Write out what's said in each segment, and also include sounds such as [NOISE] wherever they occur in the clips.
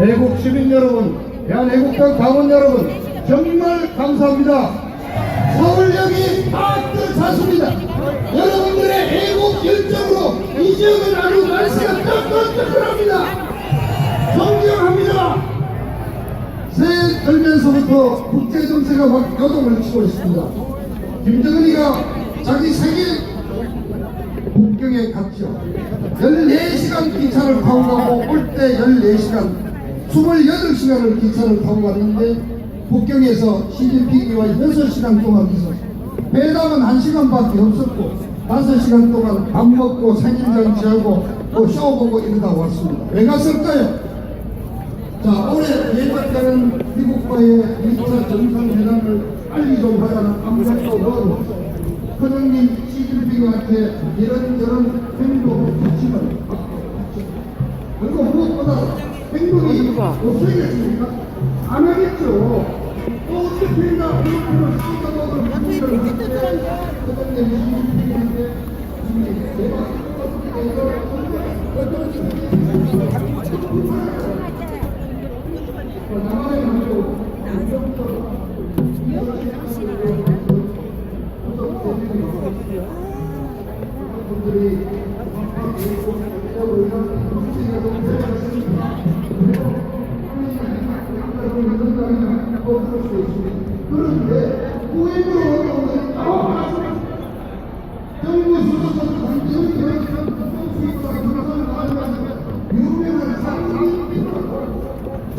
애국 시민 여러분, 대한애국당 당원 여러분, 정말 감사합니다. 서울역이 다뜻 찼습니다. 여러분들의 애국 열정으로 이 지역은 아주 날씨가 뜨끈뜨끈합니다. 존경합니다. 새해 들면서부터 국제 정세가 확 요동을 치고 있습니다. 김정은이가 자기 생일 북경에 갔죠. 14시간 기차를 타고 가고 올 때 14시간, 28시간을 기차를 타고 갔는데 북경에서 시진핑이와 6시간 동안 있었어요. 회담은 1시간밖에 없었고 5시간 동안 밥 먹고 생일잔치하고 또쇼 보고 이러다 왔습니다. 왜 갔을까요? 자, 올해 예정되는 미국과의 2차 정상회담을 빨리 좀 하자는 암묵도 넣어 큰형님 시진핑한테 이런저런 행동 지침을 그리고 무엇보다 이 없어야겠습니까? 안 하겠죠. 또 어떻게 했나 오늘은 시정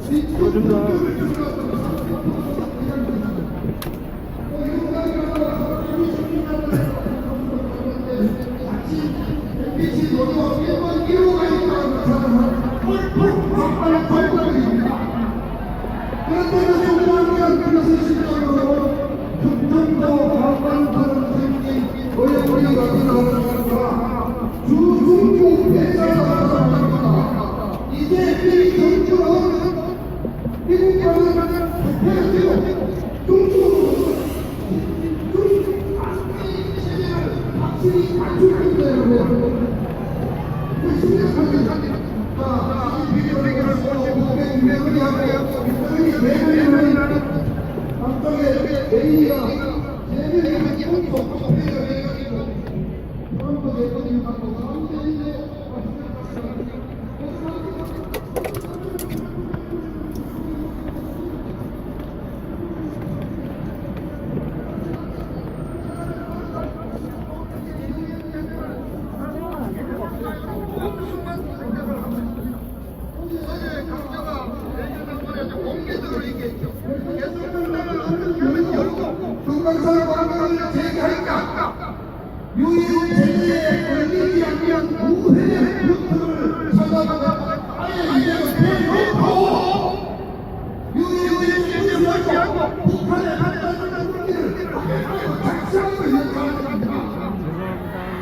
필요 갖고 가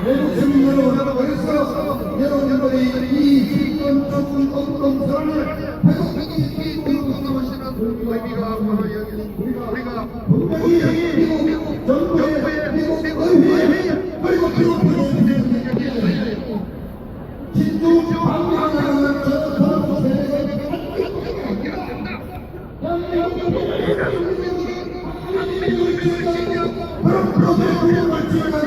주민 여러분, 그래서 여러분들이 이 적은 엉뚱선을 회복하기 위해서 여기 우리가 분명히 미국 정부의 미국 의회 그리고 미국 진주 방문하는 저저 세대가 그런 프로세스를 지나가면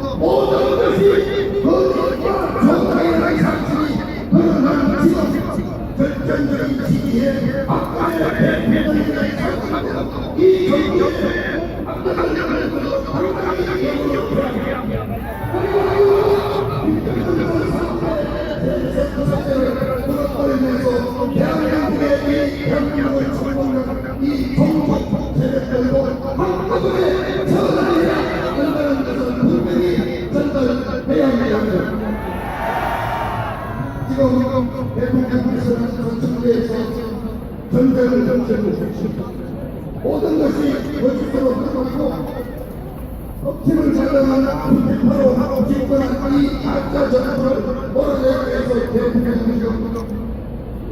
경제를 정치하고 모든 것이 거짓으로 들어가고 법칙을 잘라만 불법으로 집권한 이 가짜 정부를 몰아내야 해서 대통령이죠.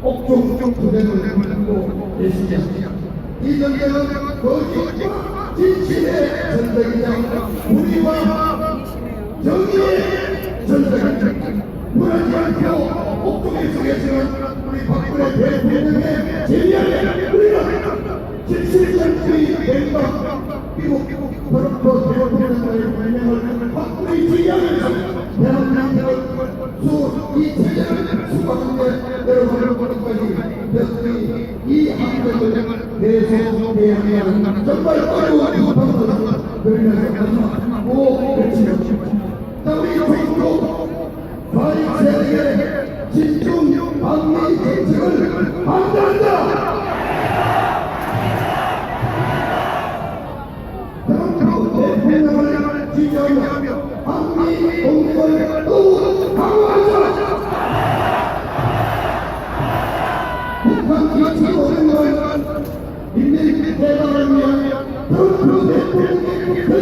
옥중 부대를 물고 계시냐. 이 정계는 거짓과 진실의 전쟁이냐. 우리와 정의의 전쟁이냐. 불안지 않고 옥중에 속에서는 우리 박근혜 대통령의 제리한 77년주의 대법 미국 토론토 대법원의 명령을 확고히 지지하면서 대한민국을 수이 체제를 수고하는데 여러분을 보는까지 여러분이 이 한국을 내세워야 한다는 정말 어려운 방법을 그리면서 오 그렇지요. 우리 정부 바리 세력의 집중 방미 대책을 반대한다. Thank [LAUGHS] you.